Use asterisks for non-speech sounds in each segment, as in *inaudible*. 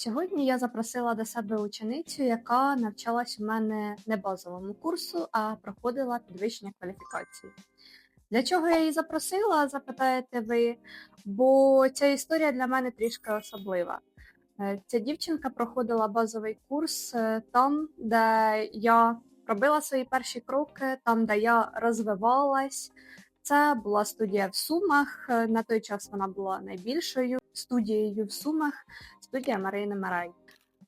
Сьогодні я запросила до себе ученицю, яка навчалась у мене не базовому курсу, а проходила підвищення кваліфікації. Для чого я її запросила, запитаєте ви, бо ця історія для мене трішки особлива. Е, Ця дівчинка проходила базовий курс е, там, де я робила свої перші кроки, там, де я розвивалась. Це була студія в Сумах. Е, На той час вона була найбільшою студією в Сумах, студія Марини Марай.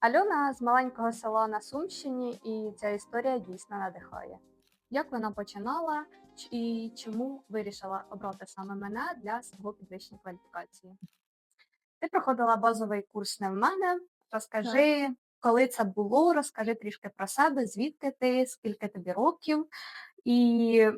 Альона з маленького села на Сумщині, і ця історія дійсно надихає. Як вона починала і чому вирішила обрати саме мене для свого підвищення кваліфікації? Ти проходила базовий курс не в мене. Розкажи, коли це було, розкажи трішки про себе, звідки ти, скільки тобі років, і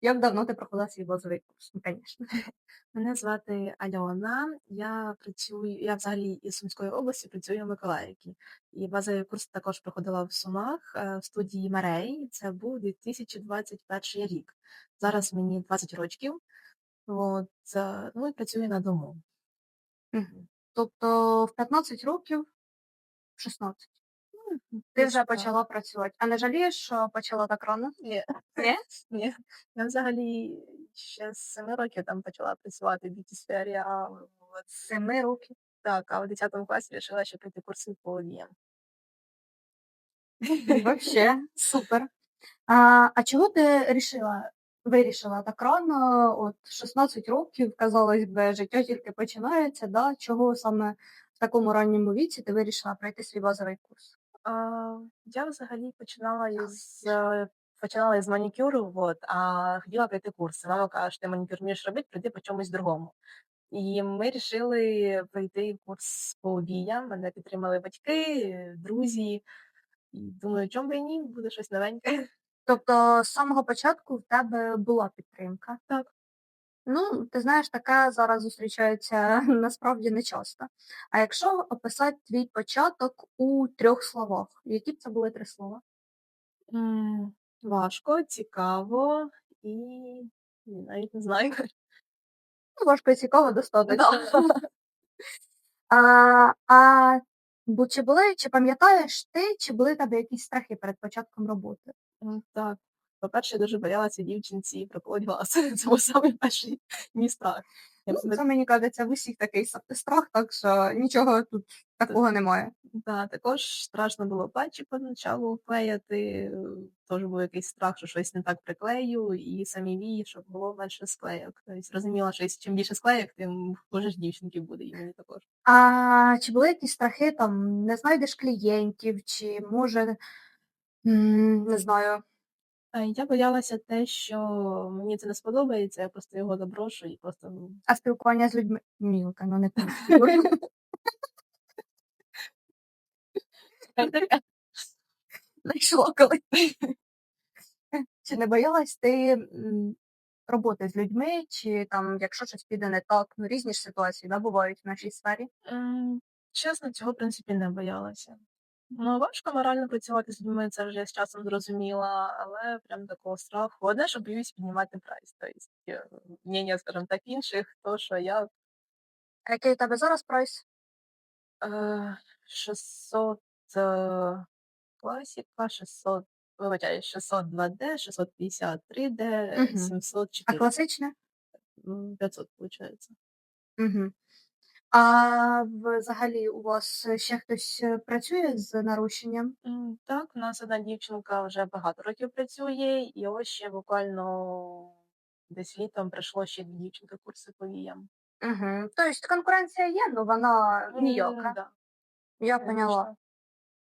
як давно ти проходила свій базовий курс, ну, звісно. *laughs* Мене звати Альона. Я працюю, я взагалі із Сумської області працюю в Миколаївці. І базовий курс також проходила в Сумах е, в студії Марей. Це був 2021 рік. Зараз мені 20 років. От, е, ну і працюю на дому. Мгм. Тобто в 15 років, в 16, Ну, ти вже почала працювати. А не жалієш, що почала так рано? Ні. Ні? Ні. Я взагалі ще з 7 років там почала працювати в б'юті сфері, а от З 7 років. так, а в 10 класі вирішила ще пройти курси по ОВІям. Вообще, *laughs* супер. А, а чого ти рішила, вирішила так рано, от 16 років, казалось би, життя тільки починається, да? Чого саме в такому ранньому віці ти вирішила пройти свій базовий курс? А, я взагалі починала із е, починала із манікюру, от, а хотіла пройти курси. Мама каже, що ти манікюр вмієш робити, прийди по чомусь другому. І ми вирішили пройти курс по віям. Мене підтримали батьки, друзі. І думаю, чому би і ні, буде щось новеньке. Тобто з самого початку в тебе була підтримка? Так. Ну, ти знаєш, таке зараз зустрічається *laughs* насправді не часто. А якщо описати твій початок у трьох словах, які б це були три слова? М, Важко, цікаво і ні, навіть не знаю. *laughs* Ну, важко і цікаво, достатньо. Да. *laughs* А, а бу- чи були, чи пам'ятаєш ти, чи були в тебе якісь страхи перед початком роботи? М, Так. По-перше, я дуже боялася дівчинці проколоть глаз. *laughs* Це був самий перший мій страх. Я Ну, це мені кажеться, в усіх такий страх, так що нічого тут такого немає. Да, також страшно було патчі поначалу клеяти. Теж був якийсь страх, що щось не так приклею, і самі вії, щоб було менше склейок. Тобто розуміла, що чим більше склейок, тим хуже ж дівчинки буде, і мені також. А чи були якісь страхи, там не знайдеш клієнтів, чи може, не знаю, А я боялася те, що мені це не сподобається, я просто його заброшу і просто ну, а спілкування з людьми. Мілка, ну не так. *laughs* Знайшла коли. Чи не боялась ти м, роботи з людьми, чи там, якщо щось піде не так, ну різні ж ситуації да, бувають в нашій сфері. М, Чесно, цього, в принципі, не боялася. Ну, важко морально працювати з людьми, це вже я з часом зрозуміла, але прям такого страху. Одне, що боюсь піднімати прайс. Тобто, мнення, скажімо так, інших, то що я А який у тебе зараз прайс? е, 600 е, класіка, 600, вибачаю, 602D, 653D, Мгм. А 704, класичне? м, 500, виходить. Угу. А взагалі у вас ще хтось е, працює з нарушенням? М, Так, у нас одна дівчинка вже багато років працює, і ось ще буквально десь літом прийшло ще дві дівчинки курси по віям. Угу. Тобто конкуренція є, але вона М, ніяка. да, Я поняла.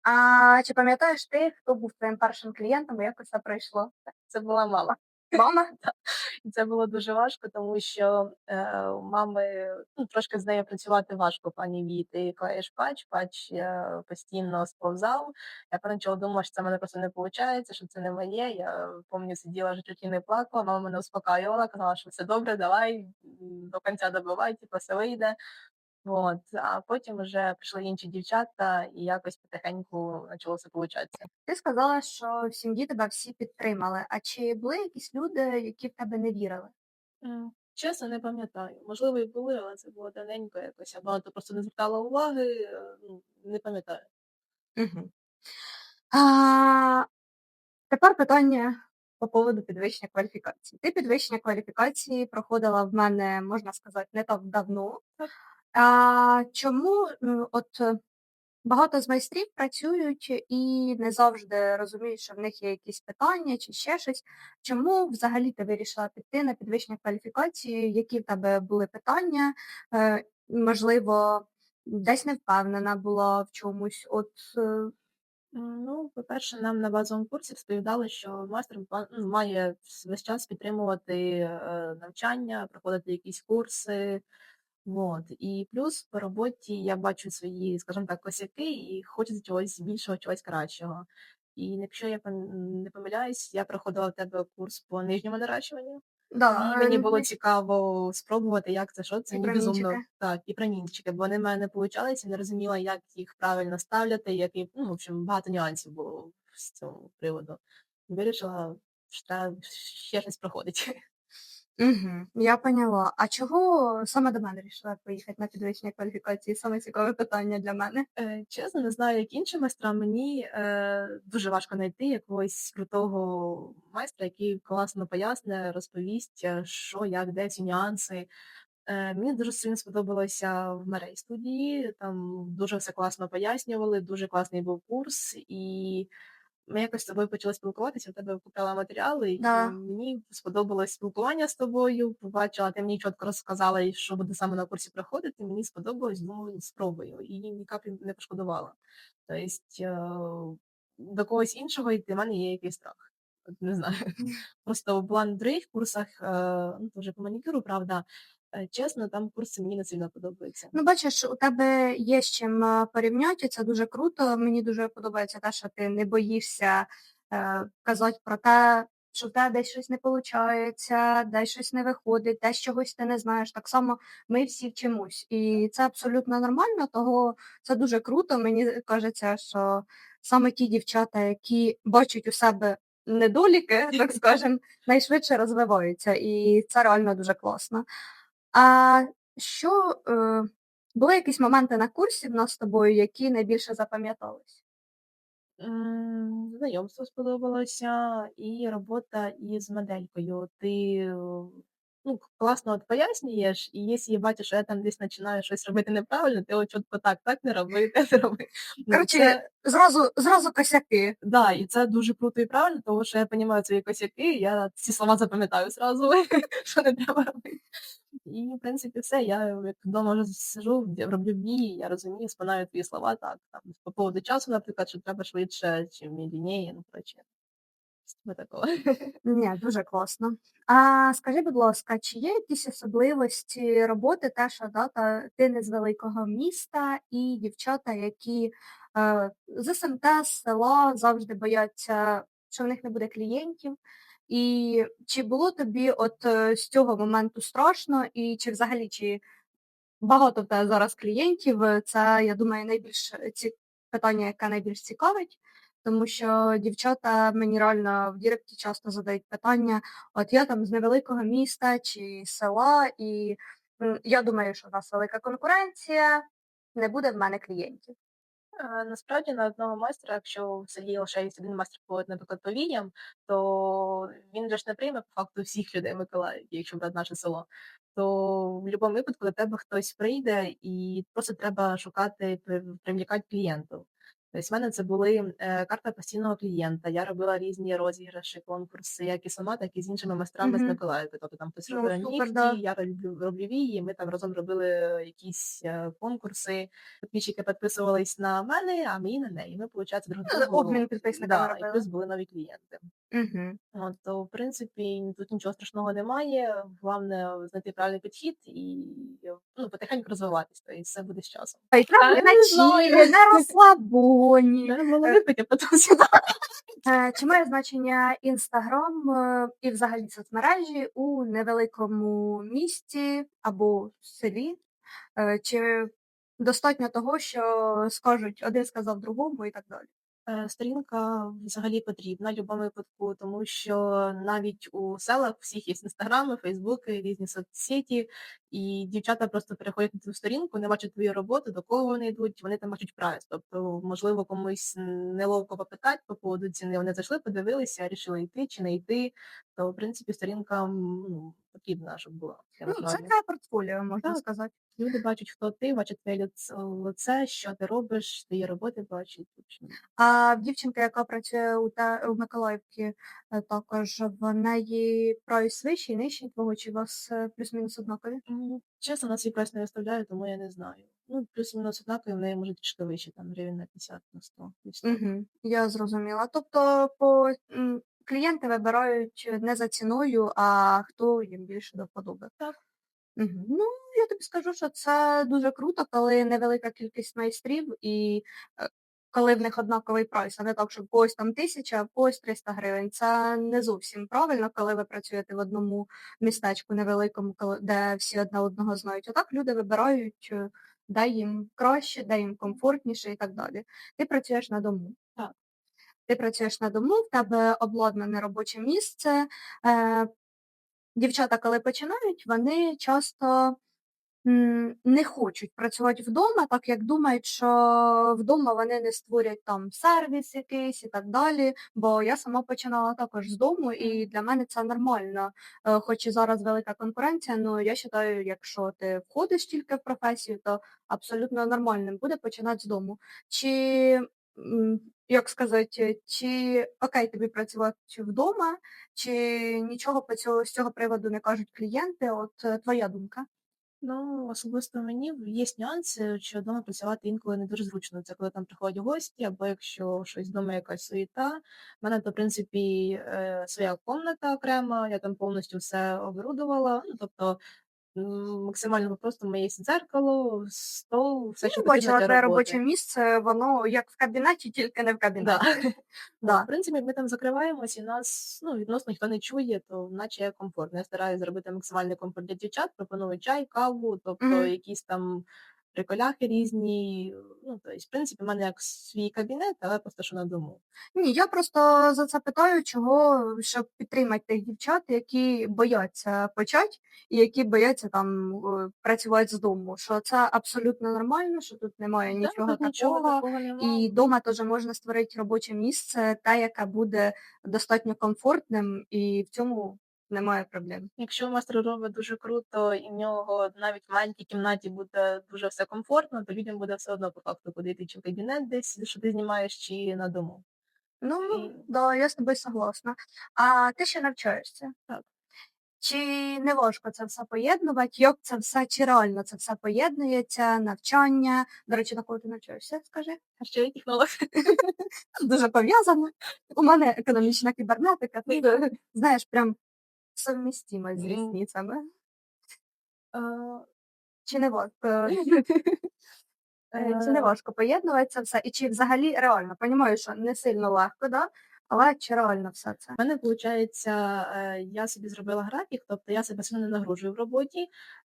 А чи пам'ятаєш ти, хто був твоїм першим клієнтом, і як це пройшло? Це була мама. Мама? *laughs* І це було дуже важко, тому що е, мами ну, трошки з нею працювати важко, пані Ві. Ти клеїш патч, патч е, постійно сповзав. Я поначалу думала, що це мене просто не виходить, що це не моє. Я пам'ятаю, сиділа вже і не плакала, мама мене успокаювала, казала, що все добре, давай до кінця добивай, типу, все вийде. От. А потім вже прийшли інші дівчата, і якось потихеньку почало все получатися. Ти сказала, що в сім'ї тебе всі підтримали. А чи були якісь люди, які в тебе не вірили? Чесно, не пам'ятаю. Можливо, і були, але це було давненько якось. Я багато просто не звертала уваги, е, ну, не пам'ятаю. Мгм. А, тепер питання по поводу підвищення кваліфікації. Ти підвищення кваліфікації проходила в мене, можна сказати, не так давно. Так. А, чому от е, багато з майстрів працюють і не завжди розуміють, що в них є якісь питання чи ще щось. Чому взагалі ти вирішила піти на підвищення кваліфікації? Які в тебе були питання? Е, можливо, десь не впевнена була в чомусь. От е, Ну, по-перше, нам на базовому курсі розповідали, що майстер ну, має весь час підтримувати навчання, проходити якісь курси. Вот. І плюс по роботі я бачу свої, скажімо так, косяки і хочеться чогось більшого, чогось кращого. І якщо я не помиляюсь, я проходила в тебе курс по нижньому наращуванню. да, І мені е, було цікаво спробувати, як це, що це І мені безумно так, і промінчики, бо вони в мене не получалися, не розуміла, як їх правильно ставляти, які, ну, в общем, багато нюансів було з цього приводу. Вирішила, що ще щось проходить. *laughs* Угу, я поняла. А чого саме до мене вирішила поїхати на підвищення кваліфікації? Саме цікаве питання для мене. Е, Чесно, не знаю, як іншим майстрам. Мені е, дуже важко знайти якогось крутого майстра, який класно поясне, розповість, е, що, як, де ці нюанси. Е, Мені дуже сильно сподобалося в мерей студії. Там дуже все класно пояснювали, дуже класний був курс, і ми якось з тобою почали спілкуватися. У тебе купила матеріали, і Да. мені сподобалось спілкування з тобою. Побачила, ти мені чітко розказала, що буде саме на курсі проходити. Мені сподобалось, думаю, спробую. І ні каплі не пошкодувала. Тобто е, до когось іншого йти, в мене є якийсь страх. От Не знаю. Просто була на других курсах, е, ну, теж по манікюру, правда. Е, Чесно, там курси мені не сильно подобаються. Ну, бачиш, у тебе є з чим е, порівняти, це дуже круто. Мені дуже подобається те, що ти не боїшся е, казати про те, що в тебе десь щось не виходить, десь щось не виходить, десь чогось ти не знаєш. Так само ми всі вчимось. І це абсолютно нормально, того це дуже круто. Мені кажеться, що саме ті дівчата, які бачать у себе недоліки, так *laughs* скажемо, найшвидше розвиваються. І це реально дуже класно. А що е, були якісь моменти на курсі в нас з тобою, які найбільше запам'ятались? М, Знайомство сподобалося, і робота із моделькою. Ти е, ну, класно от пояснюєш, і якщо я бачу, що я там десь починаю щось робити неправильно, ти от чітко так, так не роби, *laughs* так не роби. Ну, Коротше, це, зразу, зразу косяки. да, і це дуже круто і правильно, тому що я розумію свої косяки, я ці слова запам'ятаю зразу, *laughs* що не треба робити. І, в принципі, все. Я як вдома вже сижу, де- роблю дії, я розумію, спинаю твої слова так. Там, по поводу часу, наприклад, що треба швидше, чи медленніше, ну, коротше, такого. *laughs* Ні, дуже класно. А скажи, будь ласка, чи є якісь особливості роботи, те, що да, та, ти не з великого міста, і дівчата, які е, з СМТ, села завжди бояться, що в них не буде клієнтів. І чи було тобі от е, з цього моменту страшно, і чи взагалі чи багато в тебе зараз клієнтів? Е, Це, я думаю, найбільш ці питання, яке найбільш цікавить, тому що дівчата мені реально в Діректі часто задають питання: от я там з невеликого міста чи села, і я думаю, що в нас велика конкуренція, не буде в мене клієнтів. Насправді на одного майстра, якщо в селі є один майстер по, наприклад, по то він же ж не прийме по факту всіх людей Миколаїв, якщо брати наше село. То в будь-якому випадку до тебе хтось прийде і просто треба шукати, при- привлікати клієнтів. Тобто в мене це були е, карта постійного клієнта. Я робила різні розіграші, конкурси, як і сама, так і з іншими майстрами з Мгм. Миколаївки. Тобто там хтось робив нігті, да. я роблю, роблю вії, ми там разом робили якісь е, конкурси підписчики підписувались на мене, а мені на неї. Ми, виходить, друг Ну, другу Обмін підписниками да, і плюс були нові клієнти. Угу. От, то, в принципі, тут нічого страшного немає. Головне знайти правильний підхід і ну, потихеньку розвиватись, то і все буде з часом. І треба Та на не знаю. чілі, на розслабоні. Треба було випити, потім сюди. Е, Чи має значення Інстаграм е, і взагалі соцмережі у невеликому місті або селі? Е, Чи достатньо того, що скажуть один сказав другому і так далі? Е, Сторінка взагалі потрібна будь-якому випадку, тому що навіть у селах всіх є інстаграми, фейсбуки, різні соцсеті, і дівчата просто переходять на цю сторінку, не бачать твою роботу, до кого вони йдуть, вони там бачать прайс. Тобто, можливо, комусь неловко попитати по поводу ціни. Вони зайшли, подивилися, рішили йти чи не йти. То, в принципі, сторінка ну, потрібна, щоб була. Я Ну, це твоє портфоліо, можна Так. сказати. Люди бачать, хто ти, бачать твоє лице, лице, що ти робиш, твої роботи бачать. в общем. А в дівчинки, яка працює у те у Миколаївці, е, також в неї прайс вищий, нижчий твого, чи у вас е, плюс-мінус однакові? М, Чесно, на свій прайс не виставляю, тому я не знаю. Ну, плюс-мінус однакові, в неї може трішки вище, там гривень на 50 на 100. десь так. Угу, я зрозуміла. Тобто по м, клієнти вибирають не за ціною, а хто їм більше до вподоби. Так. Угу. Ну, я тобі скажу, що це дуже круто, коли невелика кількість майстрів і е, коли в них однаковий прайс, а не так, що в когось там тисяча, а в когось 300 гривень. Це не зовсім правильно, коли ви працюєте в одному містечку невеликому, де всі одне одного знають. Отак люди вибирають, е, де їм краще, де їм комфортніше і так далі. Ти працюєш на дому. Ти працюєш на дому, в тебе обладнане робоче місце. Е, дівчата, коли починають, вони часто не хочуть працювати вдома, так як думають, що вдома вони не створять там сервіс якийсь і так далі. Бо я сама починала також з дому, і для мене це нормально. Е, Хоч і зараз велика конкуренція, але я вважаю, якщо ти входиш тільки в професію, то абсолютно нормальним буде починати з дому. Чи як сказати, чи окей тобі працювати вдома, чи нічого по цього з цього приводу не кажуть клієнти? От е, твоя думка? Ну, особисто мені є нюанси, що вдома працювати інколи не дуже зручно. Це коли там приходять гості, або якщо щось вдома якась суєта. У мене то, в принципі, е, своя комната окрема, я там повністю все оборудувала. Ну, тобто максимально просто моє дзеркало, стол, все, що Ну, бачила, твоє робоче місце, воно як в кабінеті, тільки не в Да. кабінеті. *laughs* *laughs* В Да. принципі, ми там закриваємось, і нас ну, відносно ніхто не чує, то наче комфортно. Я стараюся зробити максимальний комфорт для дівчат, пропоную чай, каву, тобто Мгм. якісь там приколяхи різні. Ну, тобто, в принципі, в мене як свій кабінет, але просто що на дому. Ні, я просто за це питаю, чого, щоб підтримати тих дівчат, які бояться почати і які бояться там е, працювати з дому. Що це абсолютно нормально, що тут немає Да, нічого тут нічого такого. такого немає. І вдома теж можна створити робоче місце, те, яке буде достатньо комфортним, і в цьому немає проблем. Якщо майстер робить дуже круто, і в нього навіть в маленькій кімнаті буде дуже все комфортно, то людям буде все одно по факту куди йти, чи в кабінет десь, що ти знімаєш, чи на дому. Ну, І- да, я з тобою согласна. А ти ще навчаєшся? Так. Чи не важко це все поєднувати? Як це все, чи реально це все поєднується, навчання? До речі, на кого ти навчаєшся, скажи? Ще Харчовий технолог. *laughs* Дуже пов'язано. У мене економічна кібернетика, тут, е, знаєш, прям совмістимо з різницями. Е, Чи не важко? Е, *laughs* Чи не важко поєднувати це все? І чи взагалі реально? Понімаю, що не сильно легко, да? але чи реально все це? У мене виходить, я собі зробила графік, тобто я себе сильно не нагружую в роботі.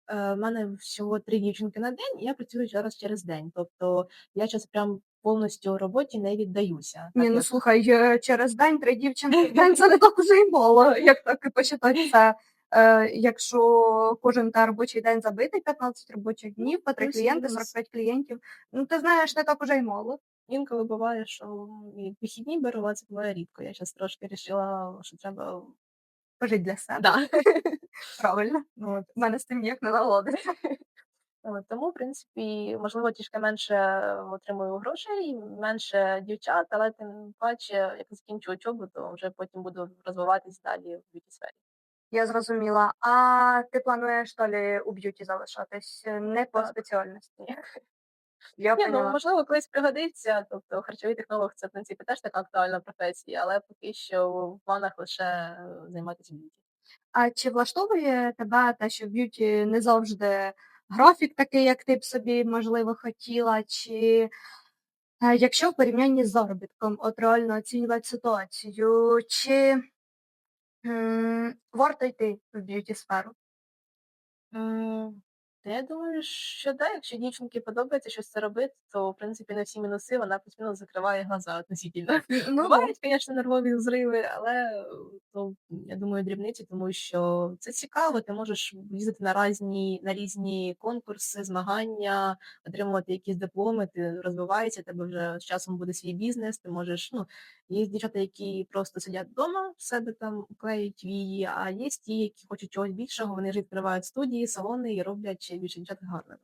Е, в мене всього три дівчинки на день, і я працюю зараз через день. Тобто я зараз прям повністю роботі не віддаюся. Ні, ну слухай, через день три дівчинки в день це не так уже й мало, як так і посчитати це. Е, якщо кожен та робочий день забитий, 15 робочих днів, по три клієнти, мінус. 45 клієнтів. Ну ти знаєш, не так уже й мало. Інколи буває, що і вихідні беру, але це буває рідко. Я зараз трошки вирішила, що треба. Пожить для себе. Да. *laughs* Правильно. От. У мене з тим ніяк не наладить. От, Тому, в принципі, можливо, трішки менше отримую грошей, менше дівчат, але тим паче, як закінчу учобу, то вже потім буду розвиватись далі в б'юті сфері. Я зрозуміла. А ти плануєш далі у б'юті залишатись? е, Не по Так. спеціальності. Я Ні, ну, можливо, колись пригодиться. Тобто харчовий технолог це в принципі теж така актуальна професія, але поки що в планах лише е, займатися б'юті. А чи влаштовує тебе те, що в б'юті не завжди графік такий, як ти б собі, можливо, хотіла? Чи е, якщо в порівнянні з заробітком, от реально оцінювати ситуацію, чи варто йти в б'юті сферу? Та я думаю, що да, якщо дівчинці подобається щось це робити, то в принципі на всі мінуси вона плюс-мінус закриває глаза относительно. *laughs* Ну. Бувають, звісно, нервові зриви, але, то, я думаю, дрібниці, тому що це цікаво. Ти можеш їздити на разні на різні конкурси, змагання, отримувати якісь дипломи, ти розвиваєшся, тебе вже з часом буде свій бізнес, ти можеш, ну, є дівчата, які просто сидять вдома, в себе там клеють вії, а є ті, які хочуть чогось більшого, вони ж відкривають студії, салони і роблять ще більше дівчат гарними.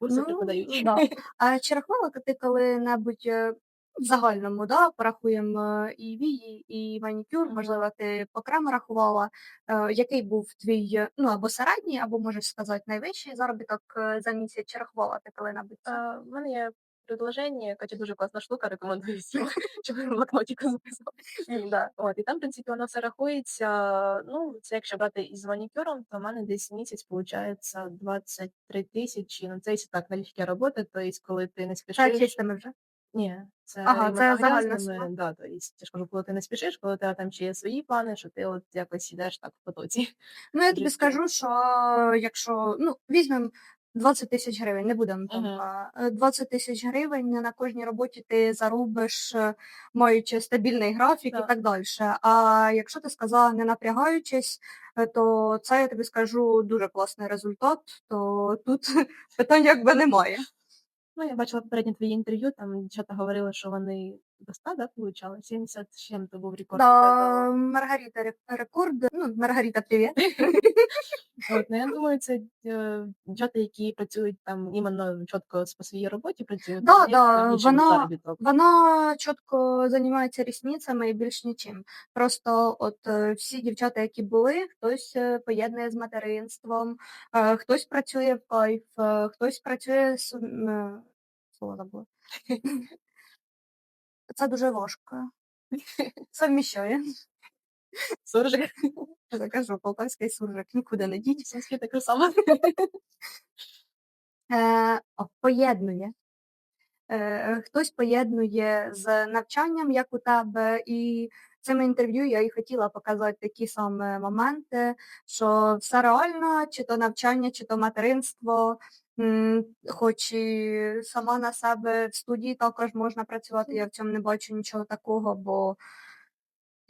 Курси Ну преподають. да. А чи рахувала ти коли-небудь, е, в загальному, да, порахуємо і вії, і манікюр, можливо, ти окремо рахувала, е, який був твій, е, ну, або середній, або можеш сказати найвищий заробіток, е, за місяць? Чи рахувала ти коли-небудь в мене є предложення, Катя дуже класна штука, рекомендую всім, щоб *laughs* *laughs* в блокнотику записувати. От, і там, в принципі, воно все рахується. Ну, це якщо брати із манікюром, то в мене десь місяць получається 23 тисячі. Ну, це якщо так налегке роботи, то есть, коли ти не спішиш. вже? Ні, це Ага, це загальна да, то есть, я ж кажу, коли ти не спішиш, коли тебе там ще є свої плани, що ти от якось ідеш так в потоці. Ну, я тобі скажу, що якщо, ну, візьмемо 20 тисяч гривень, не будемо там, Мгм. а, е, 20 тисяч гривень на кожній роботі ти заробиш, е, маючи стабільний графік і Так. так дальше. А якщо ти сказала, не напрягаючись, е, то це, я тобі скажу, дуже класний результат, то тут *laughs* питань якби немає. Ну, я бачила попереднє твоє інтерв'ю, там дівчата говорили, що вони до 100, да, получали? 70 з чим-то був рекорд. Да, Маргарита ре рекорд. Ну, Маргарита, привіт. *laughs* От, ну, я думаю, це, е, дівчата, які працюють там іменно чітко по своїй роботі працюють, Да, да, вона заробіток. вона чітко займається рісницями і більш нічим. Просто от, е, всі дівчата, які були, хтось, е, поєднує з материнством, е, хтось працює в кайф, е, хтось працює з м, е, слово забула. *laughs* Це дуже важко. Совміщає. Суржик. Я кажу, полтавський суржик, нікуди не діть. Сумський таке саме. *laughs* Е, о, поєднує. Е, хтось поєднує з навчанням, як у тебе, і цим інтерв'ю я і хотіла показати такі саме моменти, що все реально, чи то навчання, чи то материнство, м, хоч і сама на себе в студії також можна працювати, я в цьому не бачу нічого такого, бо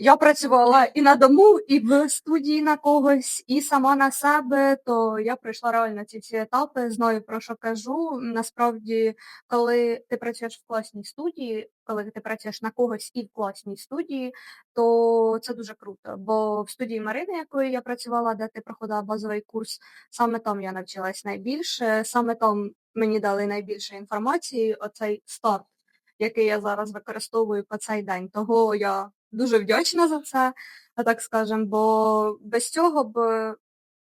я працювала і на дому, і в студії на когось, і сама на себе, то я пройшла реально ці всі етапи, знаю, про що кажу. Насправді, коли ти працюєш в класній студії, коли ти працюєш на когось і в класній студії, то це дуже круто. Бо в студії Марини, якою я працювала, де ти проходила базовий курс, саме там я навчилась найбільше, саме там мені дали найбільше інформації, оцей старт, який я зараз використовую по цей день. Того я дуже вдячна за це, так скажемо, бо без цього б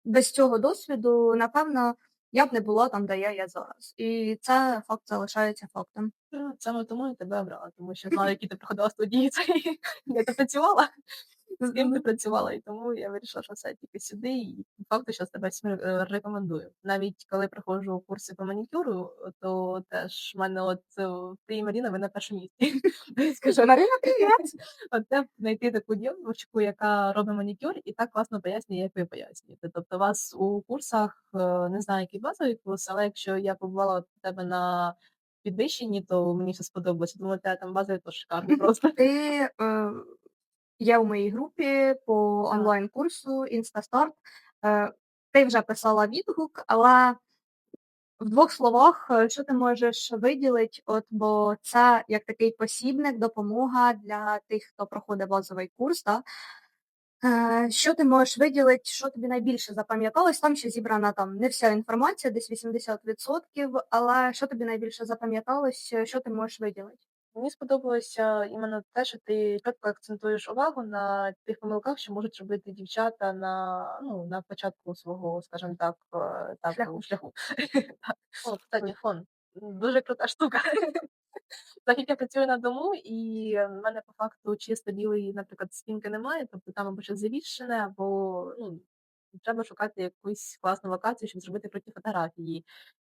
без цього досвіду, напевно, я б не була там, де я є зараз. І це факт залишається фактом. Саме тому я тебе обрала, тому що знала, *laughs* які ти проходила студії, *laughs* Я ти працювала, з ким ти працювала, і тому я вирішила, що все тільки сюди, і факту щас тебе всім рекомендую. Навіть коли проходжу курси по манікюру, то теж в мене от, е, ти і Маріна, ви на першому місці. *laughs* Скажу, Марина, привіт! от де знайти таку дівчинку, яка робить манікюр і так класно пояснює, як ви пояснюєте. Тобто у вас у курсах, е, не знаю, який базовий курс, але якщо я побувала у тебе на підвищенні, то мені все сподобалося. Думаю, тебе там базовий то шикарно *laughs* просто. Ти, е, є у моїй групі по Так. онлайн-курсу «Інстастарт». Е, ти вже писала відгук, але в двох словах, е, що ти можеш виділити, от, бо це як такий посібник, допомога для тих, хто проходить базовий курс, да? Е, що ти можеш виділити, що тобі найбільше запам'яталось? Там ще зібрана там не вся інформація, десь 80%, але що тобі найбільше запам'яталось, е, що ти можеш виділити? Мені сподобалося іменно те, що ти чітко акцентуєш увагу на тих помилках, що можуть робити дівчата на, ну, на початку свого, скажімо так, е, Шляху. шляху. *laughs* Так. О, кстати, фон. Дуже крута штука. *laughs* Так як я працюю на дому, і в мене по факту чисто білої, наприклад, стінки немає, тобто там або щось завішене, або ну, треба шукати якусь класну локацію, щоб зробити круті фотографії.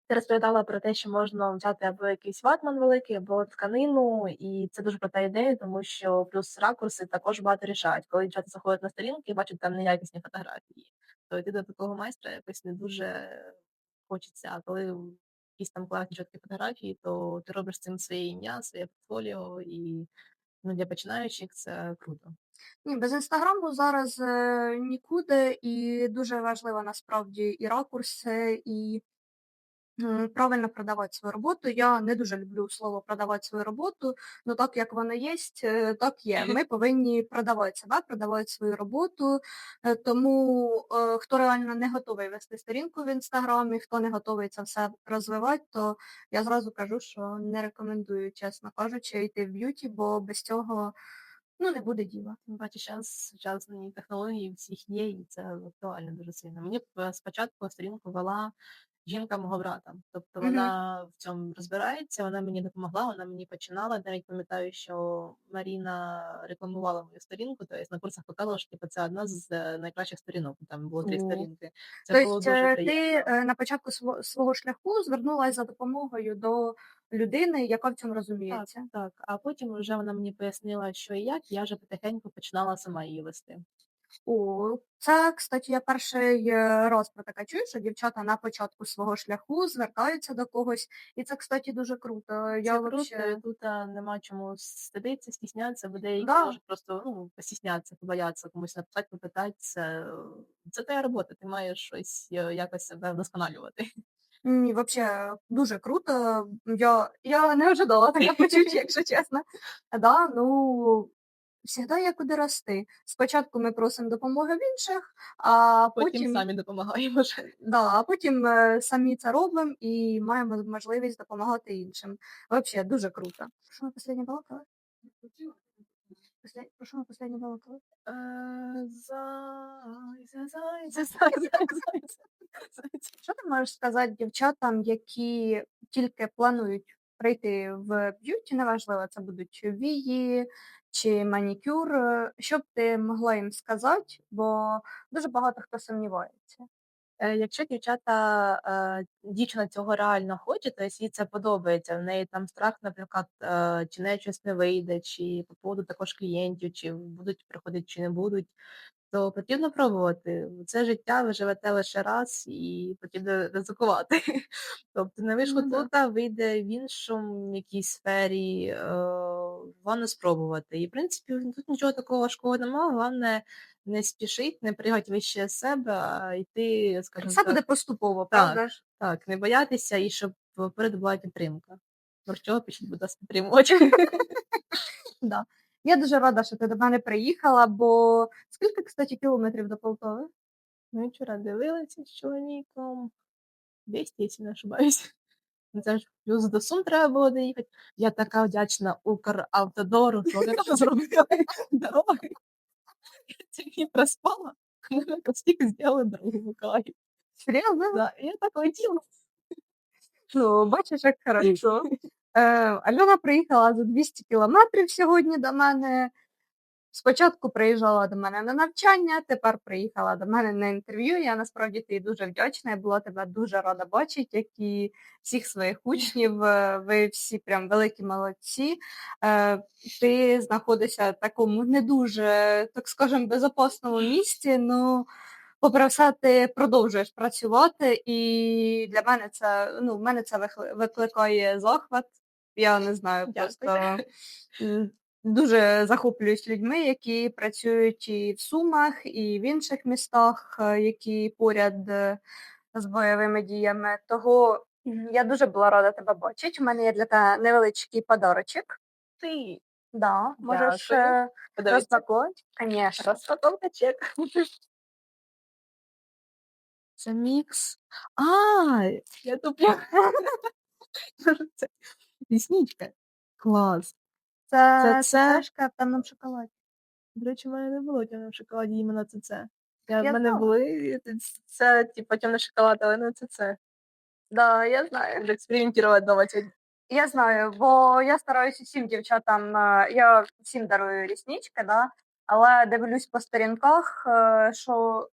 Ти розповідала про те, що можна взяти або якийсь ватман великий, або тканину, і це дуже крута ідея, тому що плюс ракурси також багато рішають. Коли дівчата заходять на сторінки і бачать там неякісні фотографії, то йти до такого майстра якось не дуже хочеться. А коли якісь там класні чіткі фотографії, то ти робиш цим своє ім'я, своє портфоліо, і ну, для починаючих це круто. Ні, без інстаграму зараз е, нікуди, і дуже важливо насправді і ракурси, і правильно продавати свою роботу. Я не дуже люблю слово продавати свою роботу, але так як воно є, так є. *laughs* Ми повинні продавати себе, продавати свою роботу. Е, Тому е, хто реально не готовий вести сторінку в інстаграмі, хто не готовий це все розвивати, то я зразу кажу, що не рекомендую, чесно кажучи, йти в б'юті, бо без цього ну, не буде діла. Тим паче зараз сучасні технології всіх є, і це актуально дуже сильно. Мені спочатку сторінку вела жінка мого брата. Тобто Мгм. вона в цьому розбирається, вона мені допомогла, вона мені починала. Навіть пам'ятаю, що Маріна рекламувала мою сторінку, тобто на курсах показувала, що типу, це одна з е, найкращих сторінок. Там було три О. сторінки. Це було Тобто дуже е, приємно. ти е, на початку сво- свого шляху звернулася за допомогою до людини, яка в цьому Так, розуміється. так. А потім вже вона мені пояснила, що і як, я вже потихеньку починала сама її вести. О, це, кстати, я перший е, раз про таке чую, що дівчата на початку свого шляху звертаються до когось, і це, кстати, дуже круто. Я круто, вообще... тут нема чому стидитися, стіснятися, бо деякі Да. можуть просто ну, постіснятися, побоятися комусь написати, попитати. Це, твоя робота, ти маєш щось е, якось себе вдосконалювати. Ні, вообще дуже круто. Я, я не ожидала таке почуття, якщо чесно. Да, ну, завжди є куди рости. Спочатку ми просимо допомоги в інших, а Потім, потім, самі допомагаємо. да, а потім е, самі це робимо і маємо можливість допомагати іншим. Вообще дуже круто. Що ми останнє балакали? Про що ми останнє балакали? Що ти можеш сказати дівчатам, які тільки планують прийти в б'юті, неважливо, це будуть вії чи манікюр, е, що б ти могла їм сказати, бо дуже багато хто сумнівається. Е, Якщо дівчата, е, дівчина цього реально хоче, то їй це подобається. В неї там страх, наприклад, е, чи в неї щось не вийде, чи по поводу також клієнтів, чи будуть приходити, чи не будуть, то потрібно пробувати. Це життя, ви живете лише раз і потрібно ризикувати. *laughs* Тобто не вийшло Ну тут, а вийде в іншому якійсь сфері, е, головне спробувати. І в принципі тут нічого такого важкого немає, головне не спішить, не пригати вище себе, а йти, скажімо Все так. буде поступово, Так. правда ж? Так, не боятися і щоб попереду була підтримка. Про що пишіть, будь ласка, підтримувати. *laughs* *laughs* Да. Я дуже рада, що ти до мене приїхала, бо скільки, кстати, кілометрів до Полтави? Ми вчора дивилися з чоловіком 200, якщо не ошибаюсь. Ну, Це ж плюс до Сум треба було доїхати. Я така вдячна Укравтодору, що вони нам зробили *laughs* дороги. Я тільки проспала, вони стільки зробили дорогу в Миколаїв. Серйозно? Да, я так летіла. Ну, бачиш, як хорошо. Е, Альона приїхала за 200 кілометрів сьогодні до мене. Спочатку приїжджала до мене на навчання, тепер приїхала до мене на інтерв'ю. Я насправді ти дуже вдячна. Я була тебе дуже рада бачити, як і всіх своїх учнів. Е, Ви всі прям великі молодці. Е, Ти знаходишся в такому не дуже, так скажемо, безопасному місці. Ну, попри все, ти продовжуєш працювати, і для мене це ну, в мене це викликає захват. Я не знаю, просто дуже захоплююсь людьми, які працюють і в Сумах, і в інших містах, е, які поряд е, з бойовими діями. Того я дуже була рада тебе бачити. У мене є для тебе невеличкий подарочок. Ти Да, можеш е, розпакувати. Звісно. Розпаковка чек. Це мікс. А, я туплю. *laughs* Це рісничка. Клас. Це, Це- це цешка в темному шоколаді. До речі, в мене не було темного шоколаді, іменно це це. Я, Я в мене знала. були це, типу темний шоколад, але не це це. Да, я знаю. Буду експериментувати сьогодні. Я знаю, бо я стараюся всім дівчатам, е, я всім дарую ріснички, да, але дивлюсь по сторінках, е, що,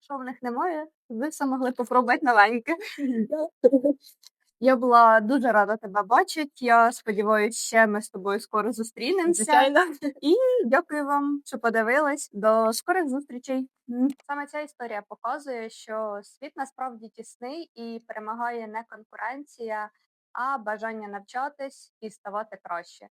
що в них немає, ви все могли попробувати новеньке. *laughs* *laughs* Я була дуже рада тебе бачити. Я сподіваюся, ще ми з тобою скоро зустрінемося. Звичайно. І дякую вам, що подивились. До скорих зустрічей. Саме ця історія показує, що світ насправді тісний і перемагає не конкуренція, а бажання навчатись і ставати краще.